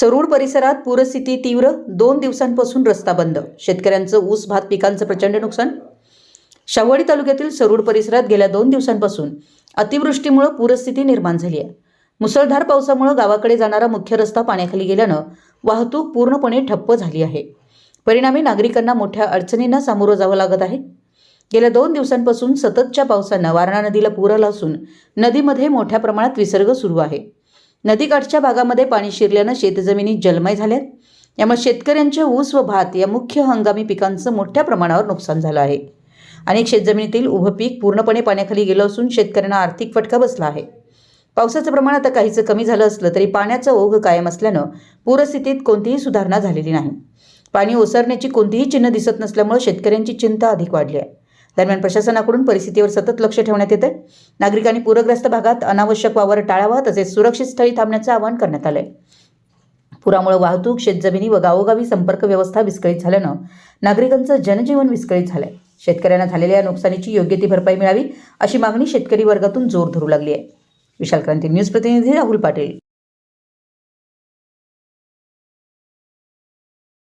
सरूड परिसरात पूरस्थिती तीव्र दोन दिवसांपासून रस्ता बंद. शेतकऱ्यांचं ऊस भात पिकांचं प्रचंड नुकसान? शाहवाडी तालुक्यातील सरूड परिसरात गेल्या दोन दिवसांपासून अतिवृष्टीमुळे पूरस्थिती निर्माण झाली आहे. मुसळधार पावसामुळे गावाकडे जाणारा मुख्य रस्ता पाण्याखाली गेल्यानं वाहतूक पूर्णपणे ठप्प झाली आहे. परिणामी नागरिकांना मोठ्या अडचणींना सामोरं जावं लागत आहे. गेल्या दोन दिवसांपासून सततच्या पावसानं वारणा नदीला पूर आला असून नदीमध्ये मोठ्या प्रमाणात विसर्ग सुरू आहे. नदीकाठच्या भागामध्ये पाणी शिरल्यानं शेतजमिनी जलमय झाल्यात. यामुळे शेतकऱ्यांच्या ऊस व भात या मुख्य हंगामी पिकांचं मोठ्या प्रमाणावर नुकसान झालं आहे. अनेक शेतजमिनीतील उभं पीक पूर्णपणे पाण्याखाली गेलं असून शेतकऱ्यांना आर्थिक फटका बसला आहे. पावसाचं प्रमाण आता काहीचं कमी झालं असलं तरी पाण्याचा ओघ कायम असल्यानं पूरस्थितीत कोणतीही सुधारणा झालेली नाही. पाणी ओसरण्याची कोणतीही चिन्ह दिसत नसल्यामुळे शेतकऱ्यांची चिंता अधिक वाढली आहे. दरम्यान प्रशासनाकडून परिस्थितीवर सतत लक्ष ठेवण्यात येतं नागरिकांनी पूरग्रस्त भागात अनावश्यक वावर टाळावा तसेच सुरक्षित स्थळी थांबण्याचं आवाहन करण्यात आलंय. पुरामुळे वाहतूक शेतजमिनी व गावोगावी संपर्क व्यवस्था विस्कळीत झाल्यानं नागरिकांचं जनजीवन विस्कळीत झालंय. शेतकऱ्यांना झालेल्या नुकसानीची योग्य ती भरपाई मिळावी अशी मागणी शेतकरी वर्गातून जोर धरू लागली आहे विशाल क्रांती न्यूज प्रतिनिधी राहुल पाटील.